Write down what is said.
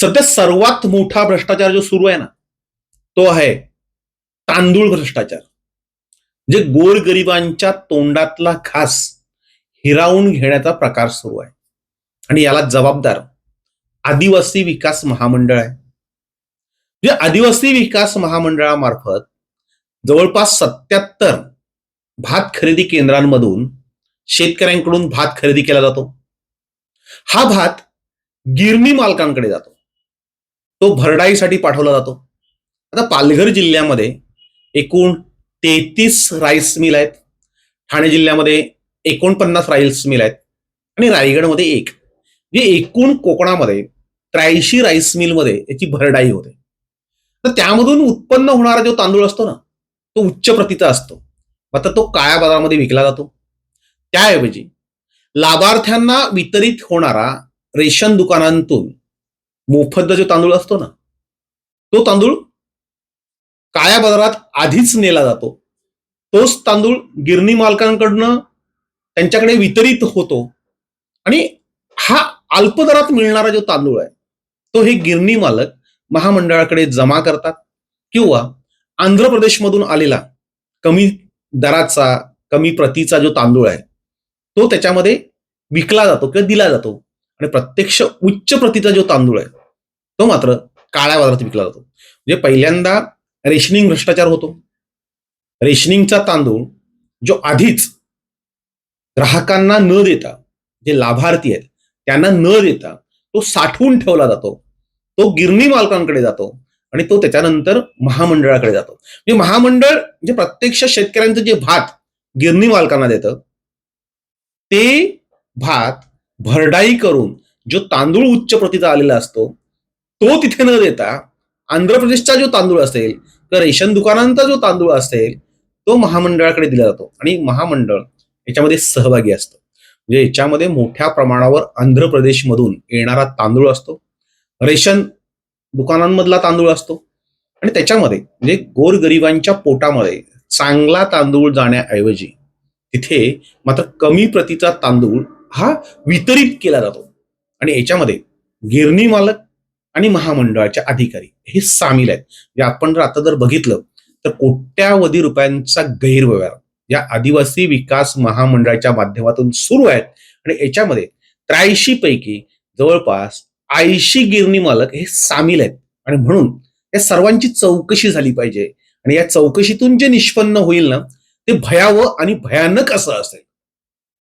सध्या सर्वात मोठा भ्रष्टाचार जो सुरू आहे ना तो आहे तांदूळ भ्रष्टाचार. जे गोरगरिबांच्या तोंडातला घास हिरावून घेण्याचा प्रकार सुरू आहे. आणि याला जबाबदार आदिवासी विकास महामंडळ आहे. जे आदिवासी विकास महामंडळामार्फत जवळपास सत्याहत्तर भात खरेदी केंद्रांमधून शेतकऱ्यांकडून भात खरेदी केला जातो. हा भात गिरणी मालकांकडे जातो. तो भरडाईसाठी पाठवला जातो. आता पालघर जिल्ह्यामध्ये एकूण तेहतीस राईस मिल आहेत. ठाणे जिल्ह्यामध्ये एकोणपन्नास राईस मिल आहेत. आणि रायगडमध्ये एक. जे एकूण कोकणामध्ये त्र्याऐंशी राईस मिलमध्ये याची भरडाई होते. तर त्यामधून उत्पन्न होणारा जो तांदूळ असतो ना तो उच्च प्रतीचा असतो. मात्र तो काळ्या बाजारामध्ये विकला जातो. त्याऐवजी लाभार्थ्यांना वितरित होणारा रेशन दुकानांतून मोफत जो तांदूळ असतो ना तो तांदूळ काळ्या बाजारात आधीच नेला जातो. तोच तांदूळ गिरणी मालकांकडनं त्यांच्याकडे वितरित होतो. आणि हा अल्प दरात मिळणारा जो तांदूळ आहे तो हे गिरणी मालक महामंडळाकडे जमा करतात किंवा आंध्र प्रदेशमधून आलेला कमी दराचा कमी प्रतीचा जो तांदूळ आहे तो त्याच्यामध्ये विकला जातो किंवा दिला जातो. आणि प्रत्यक्ष उच्च प्रतीचा जो तांदूळ आहे तो मात्र काळ्या बाजारात विकला जातो. म्हणजे पहिल्यांदा रेशनिंग भ्रष्टाचार होतो. रेशनिंगचा तांदूळ जो आधीच ग्राहकांना न देता जे लाभार्थी आहेत त्यांना न देता तो साठवून ठेवला जातो. तो गिरणी मालकांकडे जातो आणि तो त्याच्यानंतर महामंडळाकडे जातो. म्हणजे महामंडळ जे प्रत्यक्ष शेतकऱ्यांचं जे भात गिरणी मालकांना देतं ते भात भरडाई करून जो तांदूळ उच्च प्रतीचा आलेला असतो तो तिथे न देता आंध्र प्रदेशचा जो तांदूळ असेल किंवा रेशन दुकानांचा जो तांदूळ असेल तो महामंडळाकडे दिला जातो. आणि महामंडळ याच्यामध्ये सहभागी असतं. म्हणजे याच्यामध्ये मोठ्या प्रमाणावर आंध्र प्रदेशमधून येणारा तांदूळ असतो. रेशन दुकानांमधला तांदूळ असतो. आणि त्याच्यामध्ये म्हणजे गोरगरिबांच्या पोटामध्ये चांगला तांदूळ जाण्याऐवजी तिथे मात्र कमी प्रतीचा तांदूळ हा वितरित केला जातो. आणि याच्यामध्ये गिरणी मालक आणि महामंडळाचे अधिकारी. हे सामील आहेत. म्हणजे आपण जर आता जर बघितलं तर कोट्यावधी रुपयांचा गैरव्यवहार या आदिवासी विकास महामंडळाच्या माध्यमातून सुरू आहेत. आणि याच्यामध्ये त्र्याऐंशी पैकी जवळपास ऐंशी गिरणी मालक हे सामील आहेत. आणि म्हणून या सर्वांची चौकशी झाली पाहिजे. आणि या चौकशीतून जे निष्पन्न होईल ना ते भयावह आणि भयानक असं असेल.